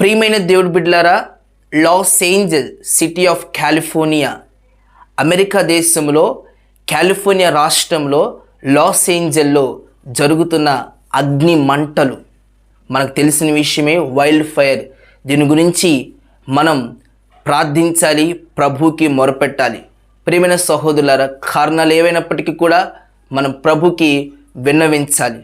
ప్రియమైన దేవుడి బిడ్డలారా Los Angeles city of California America దేశంలో కాలిఫోర్నియా రాష్ట్రంలో లాస్ ఏంజల్లో జరుగుతున్న అగ్ని మంటలు. మనకు తెలిసిన విషయమే వైల్డ్ ఫైర్. దీని గురించి మనం ప్రార్థించాలి ప్రభుకి మొరపెట్టాలి. ప్రియమైన సహోదరులారా కారణాలు ఏవైనప్పటికీ కూడా మనం ప్రభుకి విన్నవించాలి.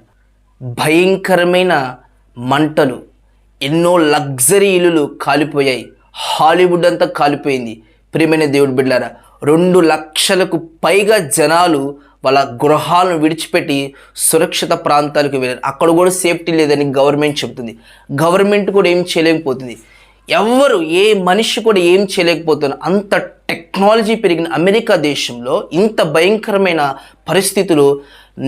భయంకరమైన మంటలు. ఎన్నో లగ్జరీ ఇల్లులు కాలిపోయాయి. హాలీవుడ్ అంతా కాలిపోయింది. ప్రియమైన దేవుడు బిడ్డారా రెండు లక్షలకు పైగా జనాలు వాళ్ళ గృహాలను విడిచిపెట్టి సురక్షిత ప్రాంతాలకు వెళ్ళారు. అక్కడ కూడా సేఫ్టీ లేదని గవర్నమెంట్ చెబుతుంది గవర్నమెంట్ కూడా ఏం చేయలేకపోతుంది. ఎవ్వరు ఏ మనిషి కూడా ఏం చేయలేకపోతున్నారు. అంత టెక్నాలజీ పెరిగిన అమెరికా దేశంలో ఇంత భయంకరమైన పరిస్థితులు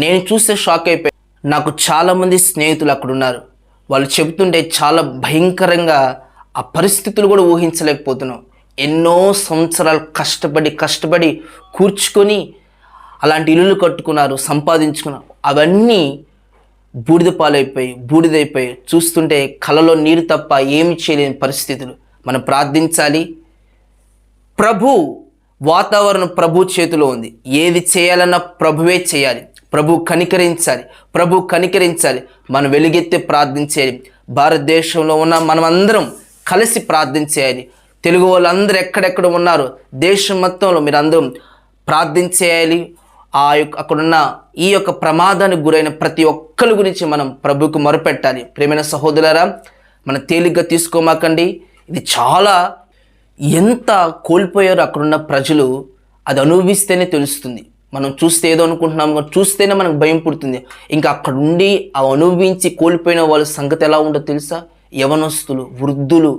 నేను చూస్తే షాక్ అయిపోయి నాకు చాలామంది స్నేహితులు అక్కడ ఉన్నారు. వాళ్ళు చెబుతుంటే చాలా భయంకరంగా ఆ పరిస్థితులు కూడా ఊహించలేకపోతున్నాం. ఎన్నో సంవత్సరాలు కష్టపడి కష్టపడి కూర్చుకొని అలాంటి ఇల్లులు కట్టుకున్నారు సంపాదించుకున్నారు. అవన్నీ బూడిద పాలైపోయి బూడిదైపోయి చూస్తుంటే కలలో నీరు తప్ప ఏమి చేయలేని పరిస్థితులు. మనం ప్రార్థించాలి. ప్రభు వాతావరణం ప్రభు చేతిలో ఉంది. ఏది చేయాలన్నా ప్రభువే చేయాలి. ప్రభు కనికరించాలి. ప్రభు కనికరించాలి. మనం వెలుగెత్తి ప్రార్థించేయాలి భారతదేశంలో ఉన్న మనమందరం కలిసి ప్రార్థించేయాలి తెలుగు వాళ్ళందరూ ఎక్కడెక్కడ ఉన్నారు? దేశం మొత్తంలో మీరు అందరం ప్రార్థించేయాలి. ఆ యొక్క అక్కడున్న ఈ యొక్క ప్రమాదానికి గురైన ప్రతి ఒక్కరి గురించి మనం ప్రభుకు మొరపెట్టాలి. ప్రేమైన సహోదరులరా మనం తేలిగ్గా తీసుకోమాకండి. ఇది చాలా ఎంత కోల్పోయారో అక్కడున్న ప్రజలు అది అనుభవిస్తేనే తెలుస్తుంది. మనం చూస్తే ఏదో అనుకుంటున్నాం కానీ చూస్తేనే మనకు భయం పుడుతుంది. ఇంకా అక్కడ ఉండి ఆ అనుభవించి కోల్పోయిన వాళ్ళ సంగతి ఎలా ఉండో తెలుసా? యవనస్తులు వృద్ధులు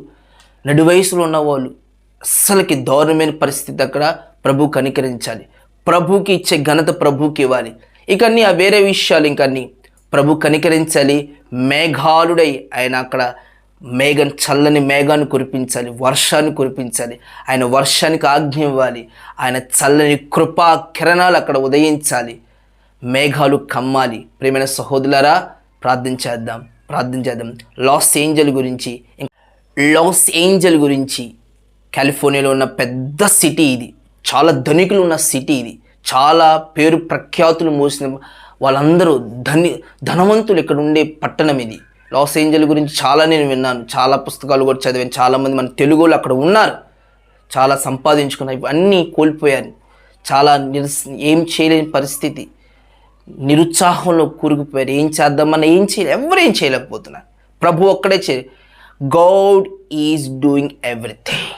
నడి వయసులో ఉన్నవాళ్ళు అస్సలకి దారుణమైన పరిస్థితి అక్కడ ప్రభు కనికరించాలి. ప్రభుకి ఇచ్చే ఘనత ప్రభుకి ఇవ్వాలి. ఇక అన్ని ఆ వేరే విషయాలు ఇంక ప్రభు కనికరించాలి మేఘాలుడై ఆయన అక్కడ మేఘం చల్లని మేఘాన్ని కురిపించాలి వర్షాన్ని కురిపించాలి. ఆయన వర్షానికి ఆజ్ఞ ఇవ్వాలి. ఆయన చల్లని కృపా కిరణాలు అక్కడ ఉదయించాలి. మేఘాలు కమ్మాలి. ప్రియమైన సహోదరులారా ప్రార్థించేద్దాం ప్రార్థించేద్దాం లాస్ ఏంజల్ గురించి లాస్ ఏంజల్ గురించి. కాలిఫోర్నియాలో ఉన్న పెద్ద సిటీ ఇది. చాలా ధనికులు ఉన్న సిటీ ఇది. చాలా పేరు ప్రఖ్యాతులు మోసిన వాళ్ళందరూ ధని ధనవంతులు ఇక్కడ ఉండే పట్టణం ఇది. లాస్ ఏంజల్ గురించి చాలా నేను విన్నాను. చాలా పుస్తకాలు కూడా చదివాను. చాలామంది మన తెలుగులో అక్కడ ఉన్నారు. చాలా సంపాదించుకున్నారు ఇవన్నీ కోల్పోయారు చాలా నిరస ఏం చేయలేని పరిస్థితి. నిరుత్సాహంలో కూరుకుపోయారు ఏం చేద్దామన్నా ఏం చేయలే ఎవరు ఏం చేయలేకపోతున్నారు. ప్రభు ఒక్కడే చేయ గౌడ్ ఈజ్ డూయింగ్ ఎవ్రీథింగ్.